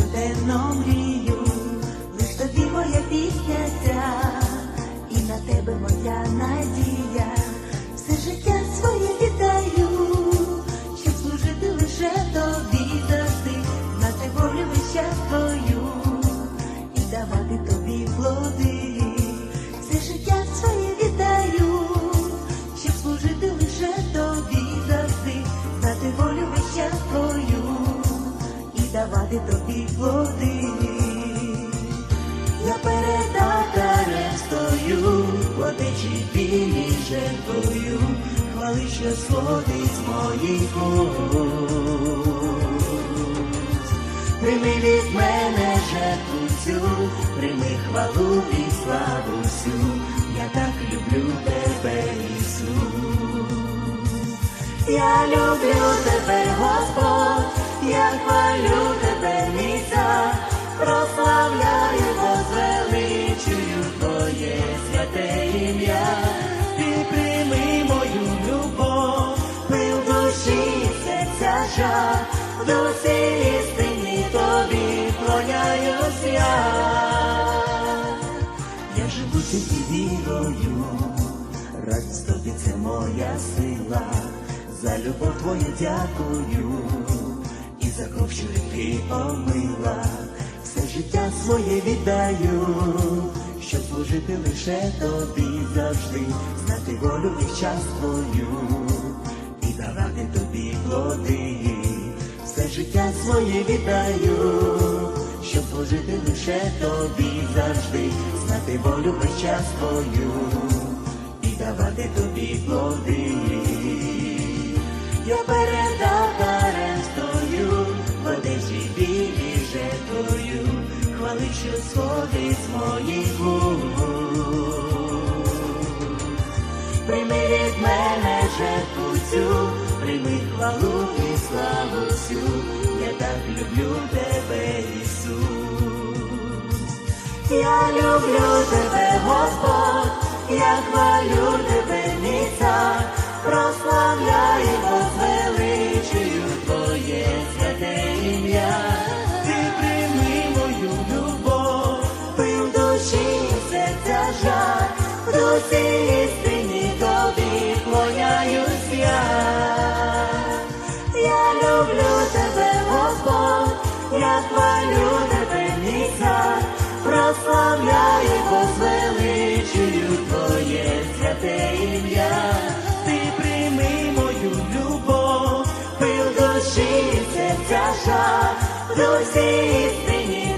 щоденно мрію, лиш тобі моя пісня ця, і на тебе моя надія, все життя своє вітаю, щоб служити лише тобі завжди, на знати волю вища твою, і давати тобі плоди, все життя своє віддаю, щоб служити лише тобі завжди, знати волю час твою. давати до я перед алтарем стою, водичі білі жертвою, хвали, що з моїх уст. Прийми від мене жертву цю, прийми хвалу і славу всю, я так люблю тебе, Ісус. Я люблю тебе, ім'я, ти прийми мою любов, пил душі, серця жар, в дусі істині тобі вклоняюсь я. Я живу тільки вірою, радість тобі це моя сила, за любов твою дякую, і за кров, що ріки омила, все життя своє віддаю, служити лише тобі завжди, знати волю і час твою, і давати тобі плоди, все життя своє віддаю щоб служити лише тобі завжди, знати волю весь час твою. І давати тобі плоди. Я перед що сходить з моїх уст. Прийми від мене жертву цю, прийми хвалу і славу всю, я так люблю тебе, Ісус. Я люблю тебе, Господь, я хвалю тебе, дусі тобі вклоняюсь я. Я люблю тебе, Господь, я хвалю тебе, мій прославляю, возвеличую Твоє святе. Ти прийми мою любов, пил душі, серця жар, в дусі істині